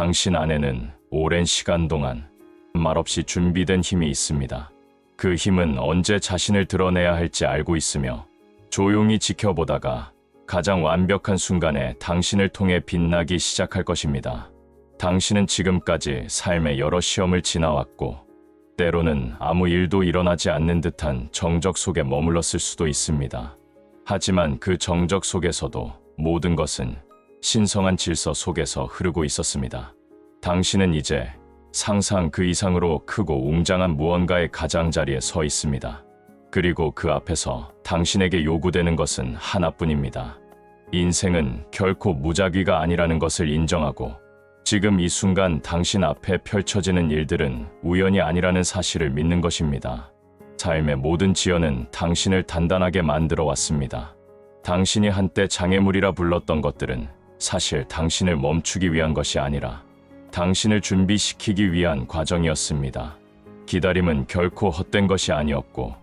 당신 안에는 오랜 시간 동안 말없이 준비된 힘이 있습니다. 그 힘은 언제 자신을 드러내야 할지 알고 있으며 조용히 지켜보다가 가장 완벽한 순간에 당신을 통해 빛나기 시작할 것입니다. 당신은 지금까지 삶의 여러 시험을 지나왔고 때로는 아무 일도 일어나지 않는 듯한 정적 속에 머물렀을 수도 있습니다. 하지만 그 정적 속에서도 모든 것은 신성한 질서 속에서 흐르고 있었습니다. 당신은 이제 상상 그 이상으로 크고 웅장한 무언가의 가장자리에 서 있습니다. 그리고 그 앞에서 당신에게 요구되는 것은 하나뿐입니다. 인생은 결코 무작위가 아니라는 것을 인정하고 지금 이 순간 당신 앞에 펼쳐지는 일들은 우연이 아니라는 사실을 믿는 것입니다. 삶의 모든 지연은 당신을 단단하게 만들어 왔습니다. 당신이 한때 장애물이라 불렀던 것들은 사실 당신을 멈추기 위한 것이 아니라 당신을 준비시키기 위한 과정이었습니다. 기다림은 결코 헛된 것이 아니었고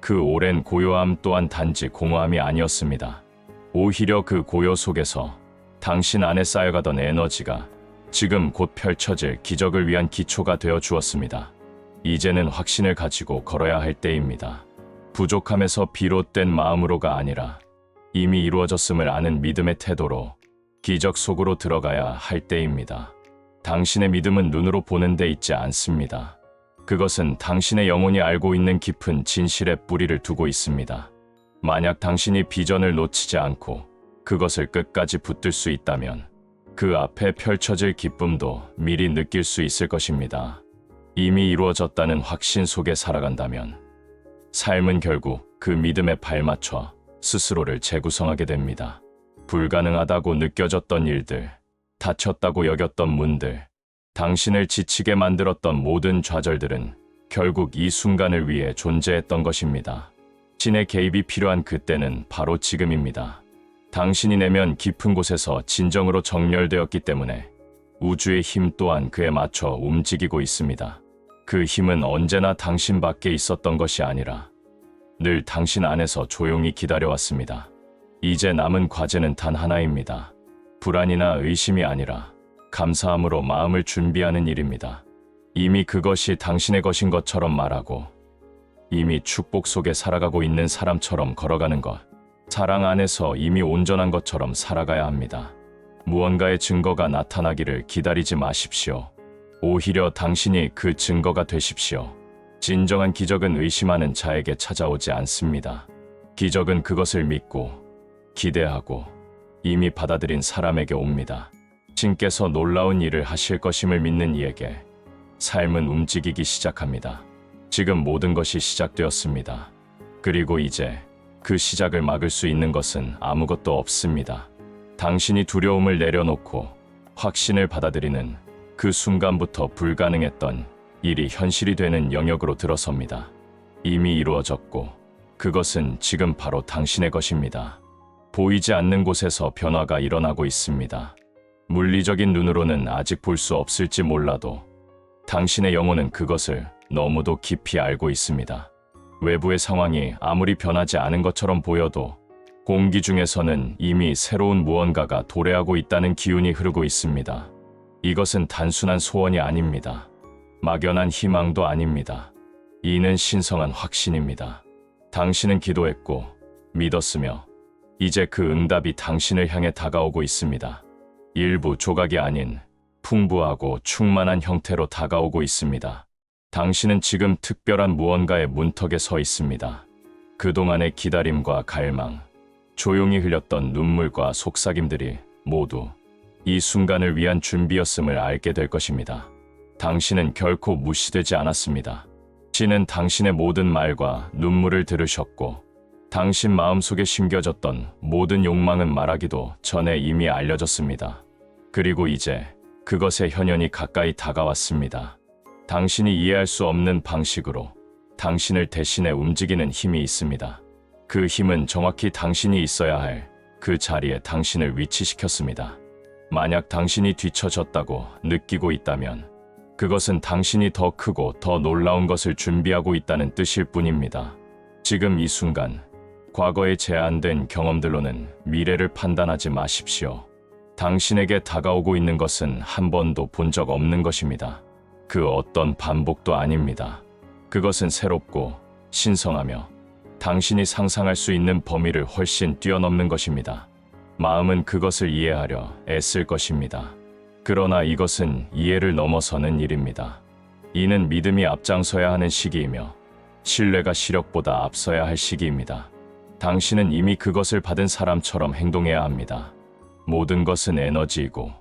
그 오랜 고요함 또한 단지 공허함이 아니었습니다. 오히려 그 고요 속에서 당신 안에 쌓여가던 에너지가 지금 곧 펼쳐질 기적을 위한 기초가 되어 주었습니다. 이제는 확신을 가지고 걸어야 할 때입니다. 부족함에서 비롯된 마음으로가 아니라 이미 이루어졌음을 아는 믿음의 태도로 기적 속으로 들어가야 할 때입니다. 당신의 믿음은 눈으로 보는 데 있지 않습니다. 그것은 당신의 영혼이 알고 있는 깊은 진실의 뿌리를 두고 있습니다. 만약 당신이 비전을 놓치지 않고 그것을 끝까지 붙들 수 있다면 그 앞에 펼쳐질 기쁨도 미리 느낄 수 있을 것입니다. 이미 이루어졌다는 확신 속에 살아간다면 삶은 결국 그 믿음에 발맞춰 스스로를 재구성하게 됩니다. 불가능하다고 느껴졌던 일들, 닫혔다고 여겼던 문들, 당신을 지치게 만들었던 모든 좌절들은 결국 이 순간을 위해 존재했던 것입니다. 신의 개입이 필요한 그때는 바로 지금입니다. 당신이 내면 깊은 곳에서 진정으로 정렬되었기 때문에 우주의 힘 또한 그에 맞춰 움직이고 있습니다. 그 힘은 언제나 당신 밖에 있었던 것이 아니라 늘 당신 안에서 조용히 기다려왔습니다. 이제 남은 과제는 단 하나입니다. 불안이나 의심이 아니라 감사함으로 마음을 준비하는 일입니다. 이미 그것이 당신의 것인 것처럼 말하고 이미 축복 속에 살아가고 있는 사람처럼 걸어가는 것. 사랑 안에서 이미 온전한 것처럼 살아가야 합니다. 무언가의 증거가 나타나기를 기다리지 마십시오. 오히려 당신이 그 증거가 되십시오. 진정한 기적은 의심하는 자에게 찾아오지 않습니다. 기적은 그것을 믿고 기대하고 이미 받아들인 사람에게 옵니다. 신께서 놀라운 일을 하실 것임을 믿는 이에게 삶은 움직이기 시작합니다. 지금 모든 것이 시작되었습니다. 그리고 이제 그 시작을 막을 수 있는 것은 아무것도 없습니다. 당신이 두려움을 내려놓고 확신을 받아들이는 그 순간부터 불가능했던 일이 현실이 되는 영역으로 들어섭니다. 이미 이루어졌고 그것은 지금 바로 당신의 것입니다. 보이지 않는 곳에서 변화가 일어나고 있습니다. 물리적인 눈으로는 아직 볼 수 없을지 몰라도 당신의 영혼은 그것을 너무도 깊이 알고 있습니다. 외부의 상황이 아무리 변하지 않은 것처럼 보여도 공기 중에서는 이미 새로운 무언가가 도래하고 있다는 기운이 흐르고 있습니다. 이것은 단순한 소원이 아닙니다. 막연한 희망도 아닙니다. 이는 신성한 확신입니다. 당신은 기도했고 믿었으며 이제 그 응답이 당신을 향해 다가오고 있습니다. 일부 조각이 아닌 풍부하고 충만한 형태로 다가오고 있습니다. 당신은 지금 특별한 무언가의 문턱에 서 있습니다. 그동안의 기다림과 갈망, 조용히 흘렸던 눈물과 속삭임들이 모두 이 순간을 위한 준비였음을 알게 될 것입니다. 당신은 결코 무시되지 않았습니다. 신은 당신의 모든 말과 눈물을 들으셨고, 당신 마음속에 심겨졌던 모든 욕망은 말하기도 전에 이미 알려졌습니다. 그리고 이제 그것의 현현이 가까이 다가왔습니다. 당신이 이해할 수 없는 방식으로 당신을 대신해 움직이는 힘이 있습니다. 그 힘은 정확히 당신이 있어야 할 그 자리에 당신을 위치시켰습니다. 만약 당신이 뒤처졌다고 느끼고 있다면 그것은 당신이 더 크고 더 놀라운 것을 준비하고 있다는 뜻일 뿐입니다. 지금 이 순간, 과거에 제한된 경험들로는 미래를 판단하지 마십시오. 당신에게 다가오고 있는 것은 한 번도 본 적 없는 것입니다. 그 어떤 반복도 아닙니다. 그것은 새롭고 신성하며 당신이 상상할 수 있는 범위를 훨씬 뛰어넘는 것입니다. 마음은 그것을 이해하려 애쓸 것입니다. 그러나 이것은 이해를 넘어서는 일입니다. 이는 믿음이 앞장서야 하는 시기이며 신뢰가 시력보다 앞서야 할 시기입니다. 당신은 이미 그것을 받은 사람처럼 행동해야 합니다. 모든 것은 에너지이고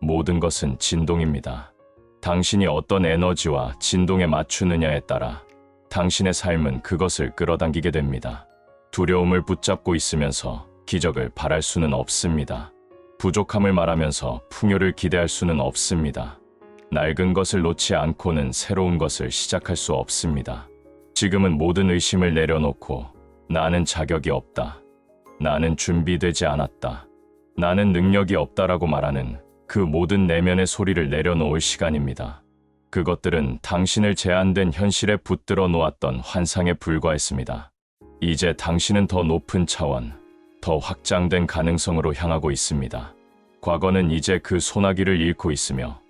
모든 것은 진동입니다. 당신이 어떤 에너지와 진동에 맞추느냐에 따라 당신의 삶은 그것을 끌어당기게 됩니다. 두려움을 붙잡고 있으면서 기적을 바랄 수는 없습니다. 부족함을 말하면서 풍요를 기대할 수는 없습니다. 낡은 것을 놓지 않고는 새로운 것을 시작할 수 없습니다. 지금은 모든 의심을 내려놓고 나는 자격이 없다. 나는 준비되지 않았다. 나는 능력이 없다라고 말하는 그 모든 내면의 소리를 내려놓을 시간입니다. 그것들은 당신을 제한된 현실에 붙들어 놓았던 환상에 불과했습니다. 이제 당신은 더 높은 차원, 더 확장된 가능성으로 향하고 있습니다. 과거는 이제 그 소나기를 잃고 있으며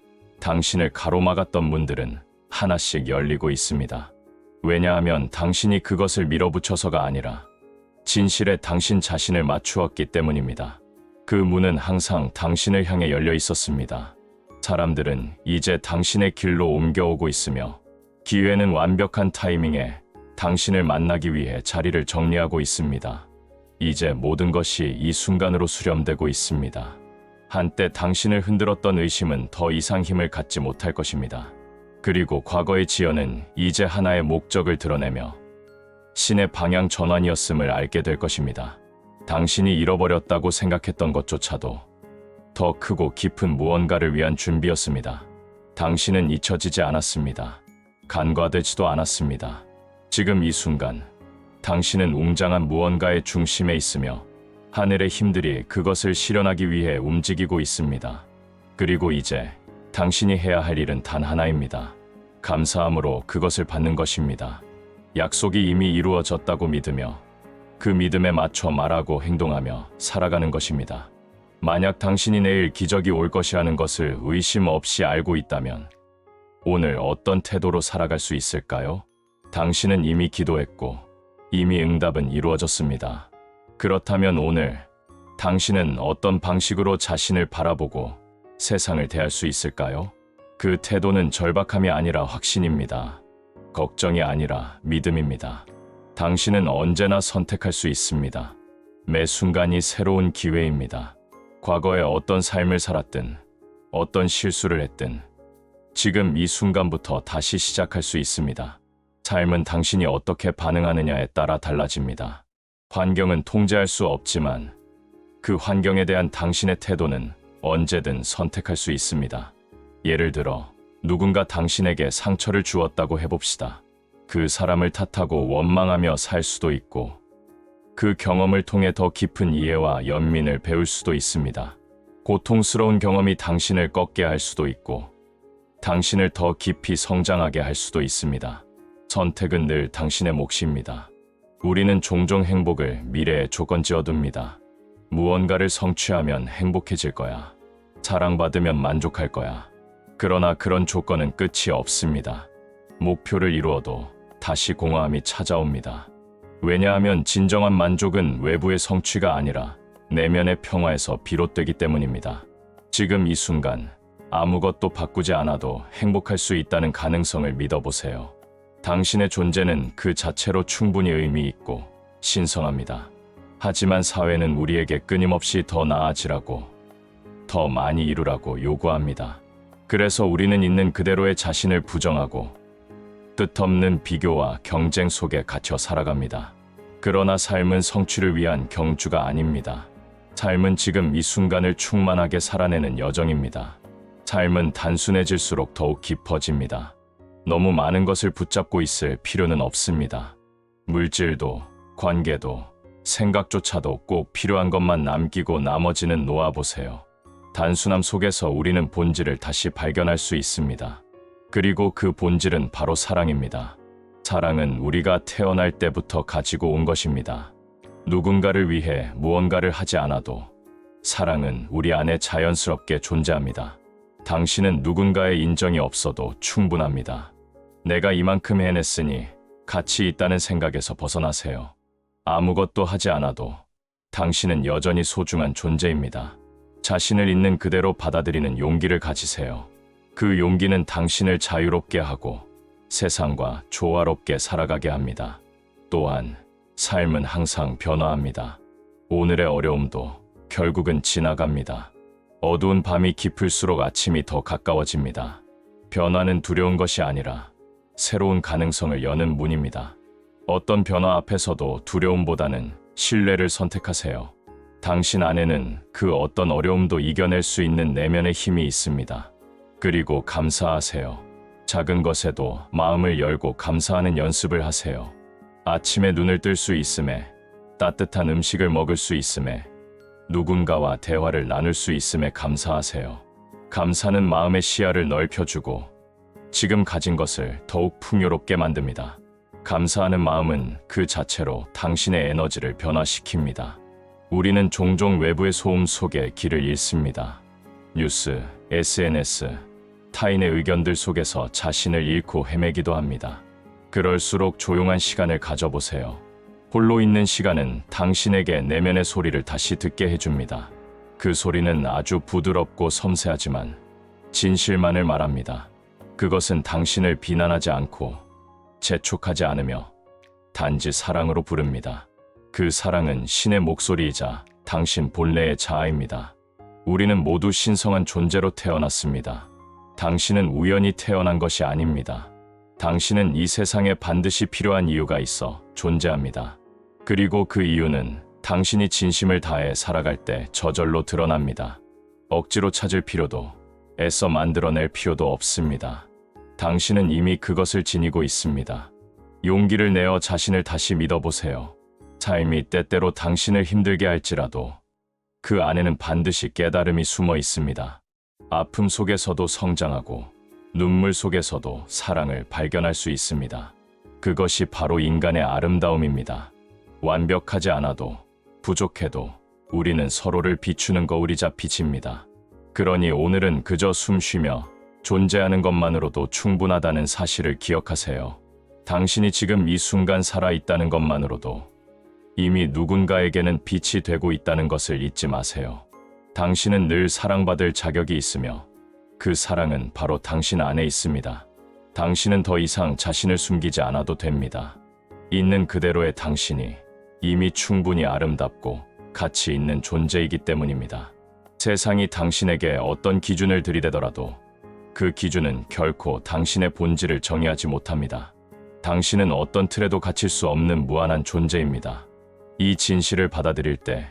당신을 가로막았던 문들은 하나씩 열리고 있습니다. 왜냐하면 당신이 그것을 밀어붙여서가 아니라 진실에 당신 자신을 맞추었기 때문입니다. 그 문은 항상 당신을 향해 열려 있었습니다. 사람들은 이제 당신의 길로 옮겨오고 있으며 기회는 완벽한 타이밍에 당신을 만나기 위해 자리를 정리하고 있습니다. 이제 모든 것이 이 순간으로 수렴되고 있습니다. 한때 당신을 흔들었던 의심은 더 이상 힘을 갖지 못할 것입니다. 그리고 과거의 지연은 이제 하나의 목적을 드러내며 신의 방향 전환이었음을 알게 될 것입니다. 당신이 잃어버렸다고 생각했던 것조차도 더 크고 깊은 무언가를 위한 준비였습니다. 당신은 잊혀지지 않았습니다. 간과되지도 않았습니다. 지금 이 순간, 당신은 웅장한 무언가의 중심에 있으며 하늘의 힘들이 그것을 실현하기 위해 움직이고 있습니다. 그리고 이제 당신이 해야 할 일은 단 하나입니다. 감사함으로 그것을 받는 것입니다. 약속이 이미 이루어졌다고 믿으며 그 믿음에 맞춰 말하고 행동하며 살아가는 것입니다. 만약 당신이 내일 기적이 올 것이라는 것을 의심 없이 알고 있다면 오늘 어떤 태도로 살아갈 수 있을까요? 당신은 이미 기도했고 이미 응답은 이루어졌습니다. 그렇다면 오늘 당신은 어떤 방식으로 자신을 바라보고 세상을 대할 수 있을까요? 그 태도는 절박함이 아니라 확신입니다. 걱정이 아니라 믿음입니다. 당신은 언제나 선택할 수 있습니다. 매 순간이 새로운 기회입니다. 과거에 어떤 삶을 살았든, 어떤 실수를 했든, 지금 이 순간부터 다시 시작할 수 있습니다. 삶은 당신이 어떻게 반응하느냐에 따라 달라집니다. 환경은 통제할 수 없지만, 그 환경에 대한 당신의 태도는 언제든 선택할 수 있습니다. 예를 들어, 누군가 당신에게 상처를 주었다고 해봅시다. 그 사람을 탓하고 원망하며 살 수도 있고 그 경험을 통해 더 깊은 이해와 연민을 배울 수도 있습니다. 고통스러운 경험이 당신을 꺾게 할 수도 있고 당신을 더 깊이 성장하게 할 수도 있습니다. 선택은 늘 당신의 몫입니다. 우리는 종종 행복을 미래에 조건 지어둡니다. 무언가를 성취하면 행복해질 거야. 사랑받으면 만족할 거야. 그러나 그런 조건은 끝이 없습니다. 목표를 이루어도 다시 공허함이 찾아옵니다. 왜냐하면 진정한 만족은 외부의 성취가 아니라 내면의 평화에서 비롯되기 때문입니다. 지금 이 순간 아무것도 바꾸지 않아도 행복할 수 있다는 가능성을 믿어보세요. 당신의 존재는 그 자체로 충분히 의미 있고 신성합니다. 하지만 사회는 우리에게 끊임없이 더 나아지라고, 더 많이 이루라고 요구합니다. 그래서 우리는 있는 그대로의 자신을 부정하고 뜻없는 비교와 경쟁 속에 갇혀 살아갑니다. 그러나 삶은 성취를 위한 경주가 아닙니다. 삶은 지금 이 순간을 충만하게 살아내는 여정입니다. 삶은 단순해질수록 더욱 깊어집니다. 너무 많은 것을 붙잡고 있을 필요는 없습니다. 물질도, 관계도, 생각조차도 꼭 필요한 것만 남기고 나머지는 놓아보세요. 단순함 속에서 우리는 본질을 다시 발견할 수 있습니다. 그리고 그 본질은 바로 사랑입니다. 사랑은 우리가 태어날 때부터 가지고 온 것입니다. 누군가를 위해 무언가를 하지 않아도 사랑은 우리 안에 자연스럽게 존재합니다. 당신은 누군가의 인정이 없어도 충분합니다. 내가 이만큼 해냈으니 가치 있다는 생각에서 벗어나세요. 아무것도 하지 않아도 당신은 여전히 소중한 존재입니다. 자신을 있는 그대로 받아들이는 용기를 가지세요. 그 용기는 당신을 자유롭게 하고 세상과 조화롭게 살아가게 합니다. 또한 삶은 항상 변화합니다. 오늘의 어려움도 결국은 지나갑니다. 어두운 밤이 깊을수록 아침이 더 가까워집니다. 변화는 두려운 것이 아니라 새로운 가능성을 여는 문입니다. 어떤 변화 앞에서도 두려움보다는 신뢰를 선택하세요. 당신 안에는 그 어떤 어려움도 이겨낼 수 있는 내면의 힘이 있습니다. 그리고 감사하세요. 작은 것에도 마음을 열고 감사하는 연습을 하세요. 아침에 눈을 뜰 수 있음에, 따뜻한 음식을 먹을 수 있음에, 누군가와 대화를 나눌 수 있음에 감사하세요. 감사는 마음의 시야를 넓혀주고 지금 가진 것을 더욱 풍요롭게 만듭니다. 감사하는 마음은 그 자체로 당신의 에너지를 변화시킵니다. 우리는 종종 외부의 소음 속에 길을 잃습니다. 뉴스, SNS, 타인의 의견들 속에서 자신을 잃고 헤매기도 합니다. 그럴수록 조용한 시간을 가져보세요. 홀로 있는 시간은 당신에게 내면의 소리를 다시 듣게 해줍니다. 그 소리는 아주 부드럽고 섬세하지만 진실만을 말합니다. 그것은 당신을 비난하지 않고 재촉하지 않으며 단지 사랑으로 부릅니다. 그 사랑은 신의 목소리이자 당신 본래의 자아입니다. 우리는 모두 신성한 존재로 태어났습니다. 당신은 우연히 태어난 것이 아닙니다. 당신은 이 세상에 반드시 필요한 이유가 있어 존재합니다. 그리고 그 이유는 당신이 진심을 다해 살아갈 때 저절로 드러납니다. 억지로 찾을 필요도 애써 만들어낼 필요도 없습니다. 당신은 이미 그것을 지니고 있습니다. 용기를 내어 자신을 다시 믿어보세요. 삶이 때때로 당신을 힘들게 할지라도 그 안에는 반드시 깨달음이 숨어 있습니다. 아픔 속에서도 성장하고 눈물 속에서도 사랑을 발견할 수 있습니다. 그것이 바로 인간의 아름다움입니다. 완벽하지 않아도 부족해도 우리는 서로를 비추는 거울이자 빛입니다. 그러니 오늘은 그저 숨 쉬며 존재하는 것만으로도 충분하다는 사실을 기억하세요. 당신이 지금 이 순간 살아있다는 것만으로도 이미 누군가에게는 빛이 되고 있다는 것을 잊지 마세요. 당신은 늘 사랑받을 자격이 있으며 그 사랑은 바로 당신 안에 있습니다. 당신은 더 이상 자신을 숨기지 않아도 됩니다. 있는 그대로의 당신이 이미 충분히 아름답고 가치 있는 존재이기 때문입니다. 세상이 당신에게 어떤 기준을 들이대더라도 그 기준은 결코 당신의 본질을 정의하지 못합니다. 당신은 어떤 틀에도 갇힐 수 없는 무한한 존재입니다. 이 진실을 받아들일 때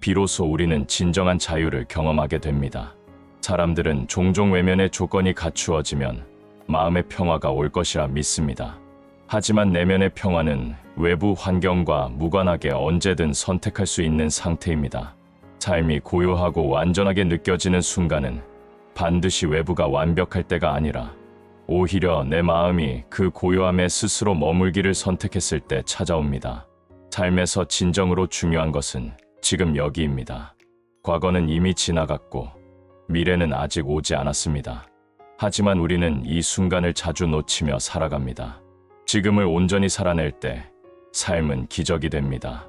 비로소 우리는 진정한 자유를 경험하게 됩니다. 사람들은 종종 외면의 조건이 갖추어지면 마음의 평화가 올 것이라 믿습니다. 하지만 내면의 평화는 외부 환경과 무관하게 언제든 선택할 수 있는 상태입니다. 삶이 고요하고 완전하게 느껴지는 순간은 반드시 외부가 완벽할 때가 아니라 오히려 내 마음이 그 고요함에 스스로 머물기를 선택했을 때 찾아옵니다. 삶에서 진정으로 중요한 것은 지금 여기입니다. 과거는 이미 지나갔고 미래는 아직 오지 않았습니다. 하지만 우리는 이 순간을 자주 놓치며 살아갑니다. 지금을 온전히 살아낼 때 삶은 기적이 됩니다.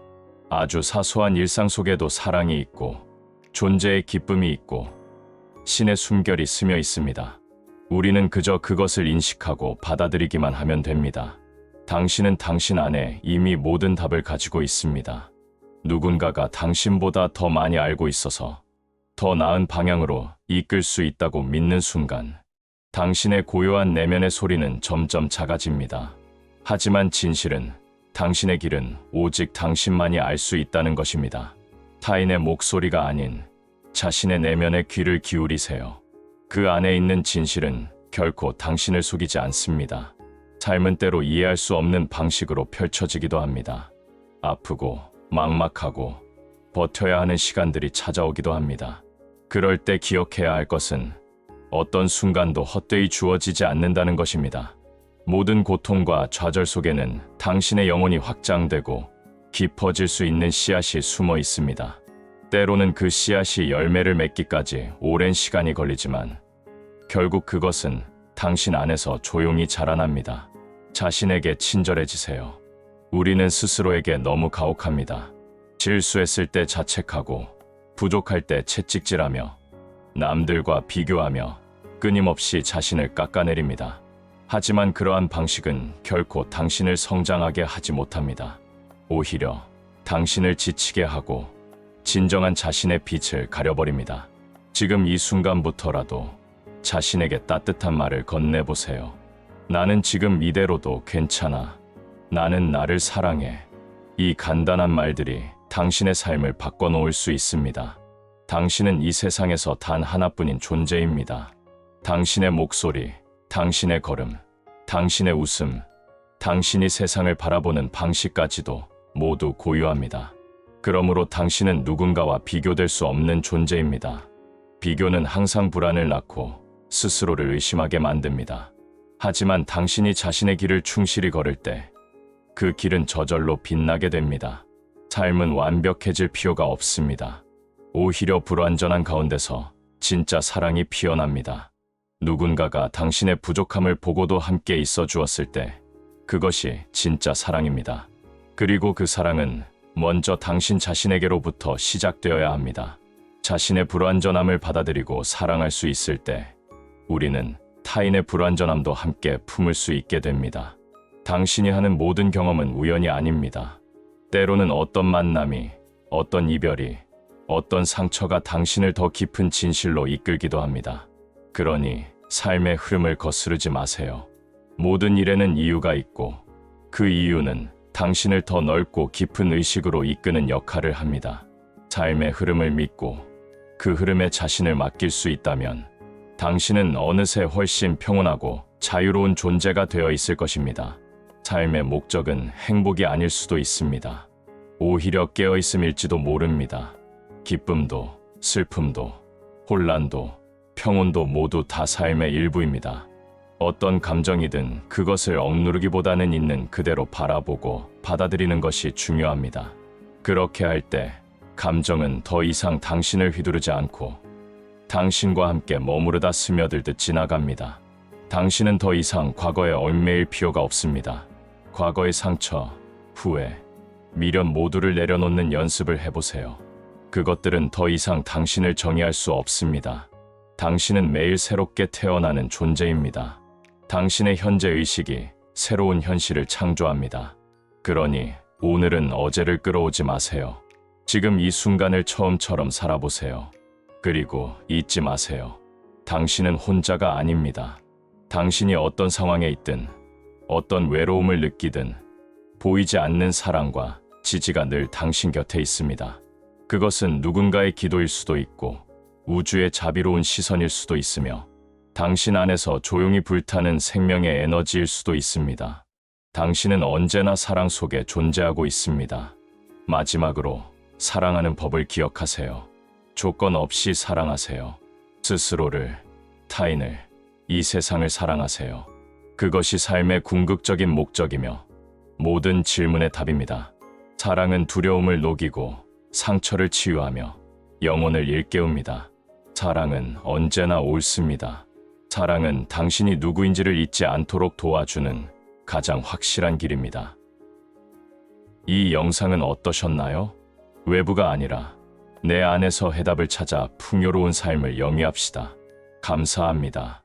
아주 사소한 일상 속에도 사랑이 있고 존재의 기쁨이 있고 신의 숨결이 스며 있습니다. 우리는 그저 그것을 인식하고 받아들이기만 하면 됩니다. 당신은 당신 안에 이미 모든 답을 가지고 있습니다. 누군가가 당신보다 더 많이 알고 있어서 더 나은 방향으로 이끌 수 있다고 믿는 순간 당신의 고요한 내면의 소리는 점점 작아집니다. 하지만 진실은 당신의 길은 오직 당신만이 알 수 있다는 것입니다. 타인의 목소리가 아닌 자신의 내면의 귀를 기울이세요. 그 안에 있는 진실은 결코 당신을 속이지 않습니다. 삶은 때로 이해할 수 없는 방식으로 펼쳐지기도 합니다. 아프고 막막하고 버텨야 하는 시간들이 찾아오기도 합니다. 그럴 때 기억해야 할 것은 어떤 순간도 헛되이 주어지지 않는다는 것입니다. 모든 고통과 좌절 속에는 당신의 영혼이 확장되고 깊어질 수 있는 씨앗이 숨어 있습니다. 때로는 그 씨앗이 열매를 맺기까지 오랜 시간이 걸리지만 결국 그것은 당신 안에서 조용히 자라납니다. 자신에게 친절해지세요. 우리는 스스로에게 너무 가혹합니다. 실수했을 때 자책하고 부족할 때 채찍질하며 남들과 비교하며 끊임없이 자신을 깎아내립니다. 하지만 그러한 방식은 결코 당신을 성장하게 하지 못합니다. 오히려 당신을 지치게 하고 진정한 자신의 빛을 가려버립니다. 지금 이 순간부터라도 자신에게 따뜻한 말을 건네보세요. 나는 지금 이대로도 괜찮아. 나는 나를 사랑해. 이 간단한 말들이 당신의 삶을 바꿔놓을 수 있습니다. 당신은 이 세상에서 단 하나뿐인 존재입니다. 당신의 목소리, 당신의 걸음, 당신의 웃음, 당신이 세상을 바라보는 방식까지도 모두 고유합니다. 그러므로 당신은 누군가와 비교될 수 없는 존재입니다. 비교는 항상 불안을 낳고 스스로를 의심하게 만듭니다. 하지만 당신이 자신의 길을 충실히 걸을 때 그 길은 저절로 빛나게 됩니다. 삶은 완벽해질 필요가 없습니다. 오히려 불완전한 가운데서 진짜 사랑이 피어납니다. 누군가가 당신의 부족함을 보고도 함께 있어 주었을 때 그것이 진짜 사랑입니다. 그리고 그 사랑은 먼저 당신 자신에게로부터 시작되어야 합니다. 자신의 불완전함을 받아들이고 사랑할 수 있을 때 우리는 타인의 불완전함도 함께 품을 수 있게 됩니다. 당신이 하는 모든 경험은 우연이 아닙니다. 때로는 어떤 만남이, 어떤 이별이, 어떤 상처가 당신을 더 깊은 진실로 이끌기도 합니다. 그러니 삶의 흐름을 거스르지 마세요. 모든 일에는 이유가 있고 그 이유는 당신을 더 넓고 깊은 의식으로 이끄는 역할을 합니다. 삶의 흐름을 믿고 그 흐름에 자신을 맡길 수 있다면 당신은 어느새 훨씬 평온하고 자유로운 존재가 되어 있을 것입니다. 삶의 목적은 행복이 아닐 수도 있습니다. 오히려 깨어 있음일지도 모릅니다. 기쁨도, 슬픔도, 혼란도, 평온도 모두 다 삶의 일부입니다. 어떤 감정이든 그것을 억누르기보다는 있는 그대로 바라보고 받아들이는 것이 중요합니다. 그렇게 할 때 감정은 더 이상 당신을 휘두르지 않고 당신과 함께 머무르다 스며들듯 지나갑니다. 당신은 더 이상 과거에 얽매일 필요가 없습니다. 과거의 상처, 후회, 미련 모두를 내려놓는 연습을 해보세요. 그것들은 더 이상 당신을 정의할 수 없습니다. 당신은 매일 새롭게 태어나는 존재입니다. 당신의 현재 의식이 새로운 현실을 창조합니다. 그러니 오늘은 어제를 끌어오지 마세요. 지금 이 순간을 처음처럼 살아보세요. 그리고 잊지 마세요. 당신은 혼자가 아닙니다. 당신이 어떤 상황에 있든, 어떤 외로움을 느끼든, 보이지 않는 사랑과 지지가 늘 당신 곁에 있습니다. 그것은 누군가의 기도일 수도 있고, 우주의 자비로운 시선일 수도 있으며, 당신 안에서 조용히 불타는 생명의 에너지일 수도 있습니다. 당신은 언제나 사랑 속에 존재하고 있습니다. 마지막으로 사랑하는 법을 기억하세요. 조건 없이 사랑하세요. 스스로를, 타인을, 이 세상을 사랑하세요. 그것이 삶의 궁극적인 목적이며 모든 질문의 답입니다. 사랑은 두려움을 녹이고 상처를 치유하며 영혼을 일깨웁니다. 사랑은 언제나 옳습니다. 사랑은 당신이 누구인지를 잊지 않도록 도와주는 가장 확실한 길입니다. 이 영상은 어떠셨나요? 외부가 아니라 내 안에서 해답을 찾아 풍요로운 삶을 영위합시다. 감사합니다.